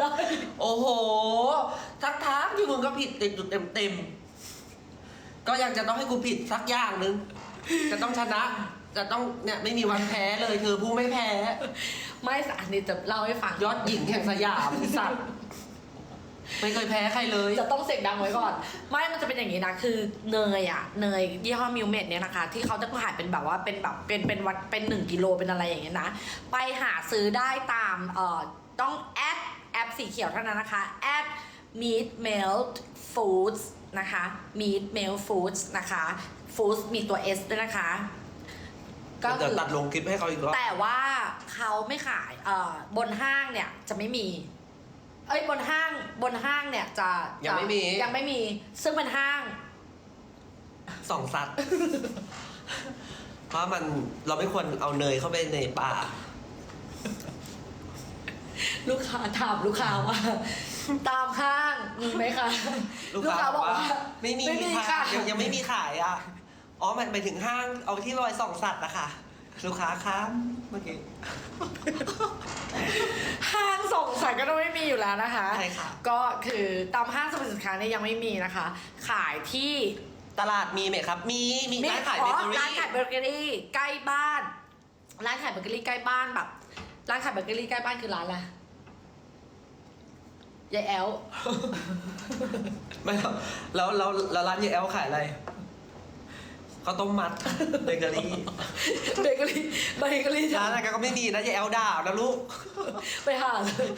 ได้ โอ้โห ทักทักที่มึงก็ผิดเต็มจุดเต็มเต็มๆก็ยังจะต้องให้กูผิดสักอย่างหนึ่งจะต้องชนะ จะต้องเนี่ยไม่มีวันแพ้เลยคือผู้ไม่แพ้ ไม่สอันนี้จะเล่าให้ฟังยอดหญิงแห่งสยามไอ้สัตว์ไม่เคยแพ้ใครเลย จะต้องเสียงดังไว้ก่อน ไม่มันจะเป็นอย่างนี้นะ คือเนยอะเนยยี่ห้อมิวเมดเนี่ยนะคะ ที่เขาจะขายเป็นแบบว่าเป็นแบบเป็นเป็นวัดเป็นหนึ่งกิโลเป็นอะไรอย่างเงี้ยนะ ไปหาซื้อได้ตามเอ่อต้องแอดแอป สีเขียวเท่านั้นนะคะแอด meat melt foods นะคะ meat melt foods นะคะ foods มีตัว s ด้วยนะคะ ก็เดี๋ยวคือตัดลงคลิปให้เขาอีกรอบแต่ว่าเขาไม่ขายเอ่อบนห้างเนี่ยจะไม่มี เอ้ยบนห้างบนห้างเนี่ยจะยังไม่มียังไม่มี ซึ่งเป็นห้าง สองสัตว์ เพราะมันเราไม่ควรเอาเนยเข้าไปในป่า ลูกค้าถามลูกค้าว่า ตามห้างมีไหมคะลูกค้าบอกว่าไม่มีไม่มีค่ะค่ะยังยังไม่มีขายอะอ๋อมันไปถึงห้างเอาที่รอยส่องสัตว์นะคะลูกค้าครับเมื่อกี้ห้างส่งสัตว์ก็ต้องไม่มีอยู่แล้วนะคะใช่ค่ะก็คือตามห้างสรรพสินค้าเนี่ยยังไม่มีนะคะ ขายที่ตลาดมีไหมครับ มีมีร้านขายเบอ๋เกออร้านรี่ขายเบเกอรี่ใกล้บ้าน ร้านขายเบเกอรี่ใกล้บ้านแบบ ร้านขายเบเกอรี่ใกล้บ้านคือร้านอะไรยายแอล ไม่หรอกแล้วแล้วแล้วร้านเยแอลขายอะไรข้าวต้มมัดเบเกอรี่เบเกอรี่เบเกอรี่ร้านอะไรก็ไม่มีนะเยแอลด่านะลูก ไปหาเลย